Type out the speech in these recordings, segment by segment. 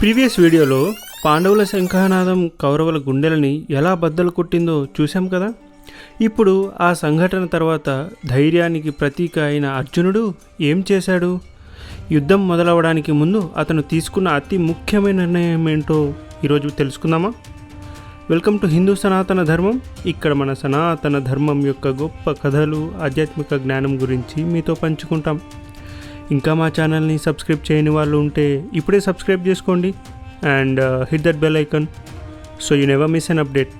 Previous వీడియోలో పాండవుల శంఖానాదం కౌరవుల గుండెలని ఎలా బద్దలు కొట్టిందో చూశాం కదా? ఇప్పుడు ఆ సంఘటన తర్వాత ధైర్యానికి ప్రతీక అయిన అర్జునుడు ఏం చేశాడు? యుద్ధం మొదలవడానికి ముందు అతను తీసుకున్న అతి ముఖ్యమైన నిర్ణయం ఏంటో ఈరోజు తెలుసుకుందామా? వెల్కమ్ టు హిందూ సనాతన ధర్మం. ఇక్కడ మన సనాతన ధర్మం యొక్క గొప్ప కథలు ఆధ్యాత్మిక జ్ఞానం గురించి మీతో పంచుకుంటాం. ఇంకా మా ఛానల్ని సబ్స్క్రైబ్ చేయని వాళ్ళు ఉంటే ఇప్పుడే సబ్స్క్రైబ్ చేసుకోండి and hit that bell icon so you never miss an update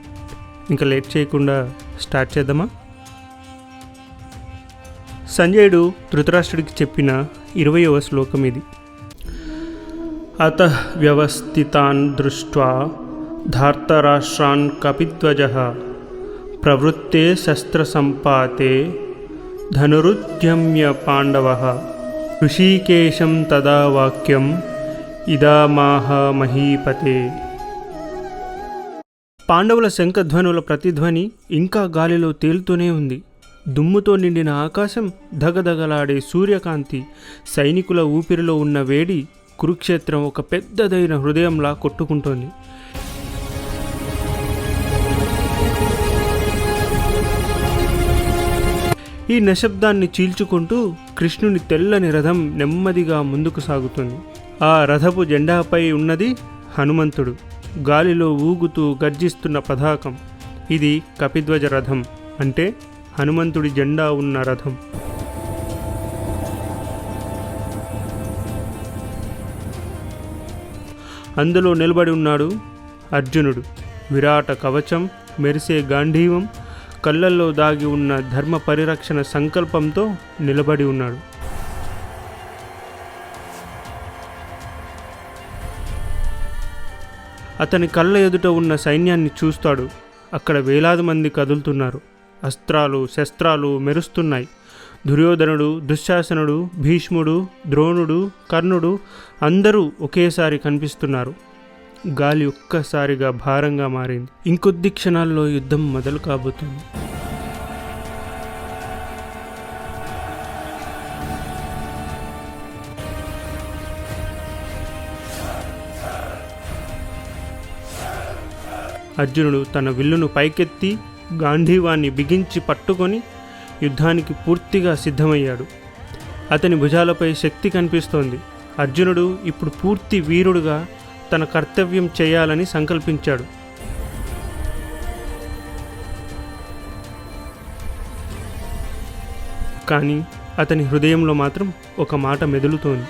ఇంకా లేట్ చేయకుండా స్టార్ట్ చేద్దామా? సంజయుడు ధృతరాష్ట్రుడికి చెప్పిన ఇరవయవ శ్లోకం ఇది. అత వ్యవస్థితాన్ దృష్ట్వా ధార్తరాష్ట్రాన్ కపిధ్వజ ప్రవృత్తే శస్త్రసంపాతే ధనురుద్యమ్య పాండవ ఋషికేశం తదా వాక్యం ఇదామాహ మహీపతే. పాండవుల శంఖధ్వనుల ప్రతిధ్వని ఇంకా గాలిలో తేలుతూనే ఉంది. దుమ్ముతో నిండిన ఆకాశం దగదగలాడే సూర్యకాంతి సైనికుల ఊపిరిలో ఉన్న వేడి కురుక్షేత్రం ఒక పెద్దదైన హృదయంలా కొట్టుకుంటోంది. ఈ నిశ్శబ్దాన్ని చీల్చుకుంటూ కృష్ణుని తెల్లని రథం నెమ్మదిగా ముందుకు సాగుతుంది. ఆ రథపు జెండాపై ఉన్నది హనుమంతుడు. గాలిలో ఊగుతూ గర్జిస్తున్న పతాకం. ఇది కపిధ్వజ రథం. అంటే హనుమంతుడి జెండా ఉన్న రథం. అందులో నిలబడి ఉన్నాడు అర్జునుడు. విరాట కవచం మెరిసే గాంధీవం కళ్ళల్లో దాగి ఉన్న ధర్మ పరిరక్షణ సంకల్పంతో నిలబడి ఉన్నాడు. అతని కళ్ళ ఎదుట ఉన్న సైన్యాన్ని చూస్తాడు. అక్కడ వేలాది మంది కదులుతున్నారు. అస్త్రాలు శస్త్రాలు మెరుస్తున్నాయి. దుర్యోధనుడు దుశ్శాసనుడు భీష్ముడు ద్రోణుడు కర్ణుడు అందరూ ఒకేసారి కనిపిస్తున్నారు. గాలి ఒక్కసారిగా భారంగా మారింది. ఇంకొద్ది క్షణాల్లో యుద్ధం మొదలు కాబోతుంది. అర్జునుడు తన విల్లును పైకెత్తి గాంధీవాన్ని బిగించి పట్టుకొని యుద్ధానికి పూర్తిగా సిద్ధమయ్యాడు. అతని భుజాలపై శక్తి కనిపిస్తోంది. అర్జునుడు ఇప్పుడు పూర్తి వీరుడుగా తన కర్తవ్యం చేయాలని సంకల్పించాడు. కానీ అతని హృదయంలో మాత్రం ఒక మాట మెదులుతోంది.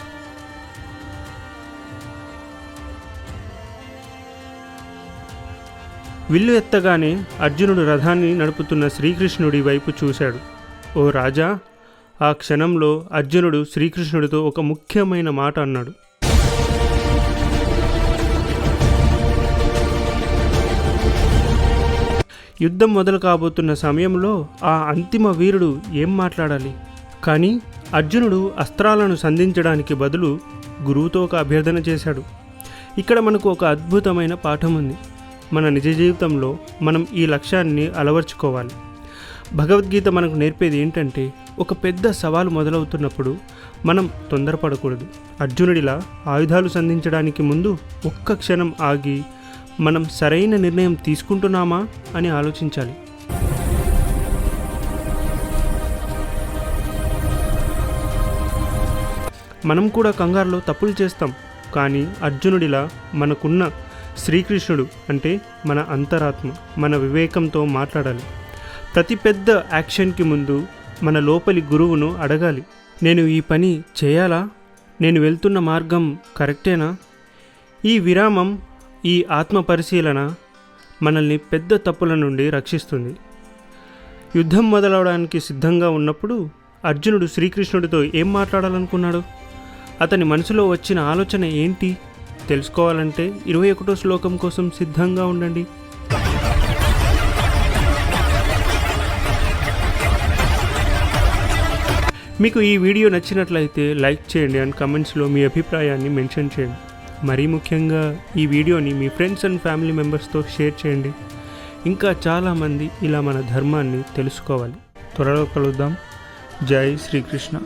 విల్లు ఎత్తగానే అర్జునుడు రథాన్ని నడుపుతున్న శ్రీకృష్ణుడి వైపు చూశాడు. ఓ రాజా ఆ క్షణంలో అర్జునుడు శ్రీకృష్ణుడితో ఒక ముఖ్యమైన మాట అన్నాడు. యుద్ధం మొదలు కాబోతున్న సమయంలో ఆ అంతిమ వీరుడు ఏం మాట్లాడాలి? కానీ అర్జునుడు అస్త్రాలను సంధించడానికి బదులు గురువుతో ఒక అభ్యర్థన చేశాడు. ఇక్కడ మనకు ఒక అద్భుతమైన పాఠం ఉంది. మన నిజ జీవితంలో మనం ఈ లక్ష్యాన్ని అలవర్చుకోవాలి. భగవద్గీత మనకు నేర్పేది ఏంటంటే ఒక పెద్ద సవాలు మొదలవుతున్నప్పుడు మనం తొందరపడకూడదు. అర్జునుడిలా ఆయుధాలు సంధించడానికి ముందు ఒక్క క్షణం ఆగి మనం సరైన నిర్ణయం తీసుకుంటున్నామా అని ఆలోచించాలి. మనం కూడా కంగారులో తప్పులు చేస్తాం కానీ అర్జునుడిలా మనకున్న శ్రీకృష్ణుడు అంటే మన అంతరాత్మ మన వివేకంతో మాట్లాడాలి. ప్రతి పెద్ద యాక్షన్కి ముందు మన లోపలి గురువును అడగాలి. నేను ఈ పని చేయాలా? నేను వెళ్తున్న మార్గం కరెక్టేనా? ఈ విరామం ఈ ఆత్మ పరిశీలన మనల్ని పెద్ద తప్పుల నుండి రక్షిస్తుంది. యుద్ధం మొదలవడానికి సిద్ధంగా ఉన్నప్పుడు అర్జునుడు శ్రీకృష్ణుడితో ఏం మాట్లాడాలనుకున్నాడు? అతని మనసులో వచ్చిన ఆలోచన ఏంటి? తెలుసుకోవాలంటే ఇరవై ఒకటో శ్లోకం కోసం సిద్ధంగా ఉండండి. మీకు ఈ వీడియో నచ్చినట్లయితే లైక్ చేయండి అండ్ కమెంట్స్లో మీ అభిప్రాయాన్ని మెన్షన్ చేయండి. మరీ ముఖ్యంగా ఈ వీడియోని మీ ఫ్రెండ్స్ అండ్ ఫ్యామిలీ మెంబర్స్తో షేర్ చేయండి. ఇంకా చాలామంది ఇలా మన ధర్మాన్ని తెలుసుకోవాలి. త్వరలో కలుద్దాం. జై శ్రీకృష్ణ.